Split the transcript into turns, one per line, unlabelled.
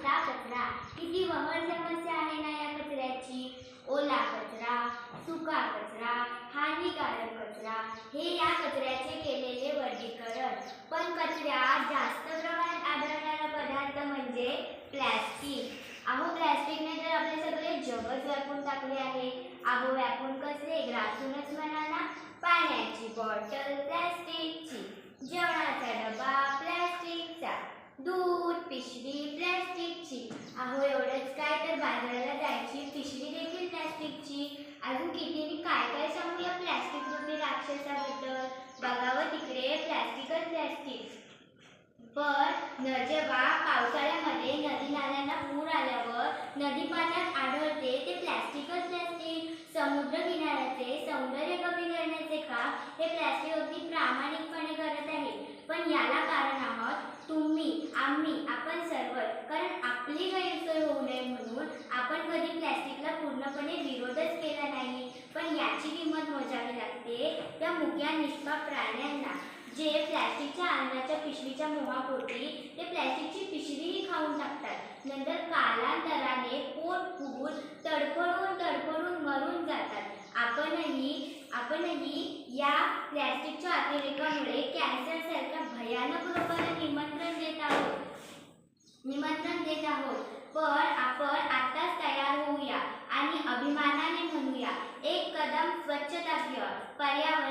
नुसता कचरा. किती वहन समस्या आहे ना या कचऱ्याची? ओला कचरा सुका कचरा हानिकारक कचरा. हे या कचऱ्याचे केलेले वर्गीकरण. पण कचऱ्यात जास्त प्रमाणात आढळणारा पदार्थ म्हणजे प्लॅस्टिक. अहो प्लॅस्टिकने तर आपले सगळे जगच व्यापून टाकले आहे. अहो व्यापून कसले ग्रासूनच म्हणा ना. पाण्याची बॉटल प्लॅस्टिक दूध पिशवी प्लॅस्टिकची. अहो एवढंच काय तर बाजाराला जायची पिशवी देखील प्लॅस्टिकची. अजून किती काय काय सांगू या प्लॅस्टिक रूपी राक्षसाबद्दल? बघावं तिकडे प्लॅस्टिकच प्लॅस्टिक. पण न जेव्हा पावसाळ्यामध्ये नदी नाल्यांना पूर आल्यावर नदी पाण्यात आढळते ते प्लॅस्टिकच प्लॅस्टिक. समुद्र किनाऱ्याचे सौंदर्य कमी करण्याचे काम हे प्लॅस्टिक अगदी प्रामाणिक आपण पण याला कारण आहोत. तुम्ही आम्ही आपण सर्व कारण आपली गैरसोय होऊ नये म्हणून आपण कधी प्लॅस्टिकला पूर्णपणे विरोधच केला नाही. पण याची किंमत मोजावी लागते. त्या मुक्या निष्पाप प्राण्यांना. जे प्लॅस्टिकच्या अन्नाच्या पिशवीच्या मोहापोटी ते प्लॅस्टिकची पिशवीही खाऊन टाकतात. नंतर कालांतराने पोट फुगून तडफडून तडफडून मरून जातात. आपणही आपणही या प्लॅस्टिकच्या अतिरेकामुळे कॅन्सर पण आपण आताच तयार होऊया आणि अभिमानाने म्हणूया एक कदम स्वच्छता पर्यावरण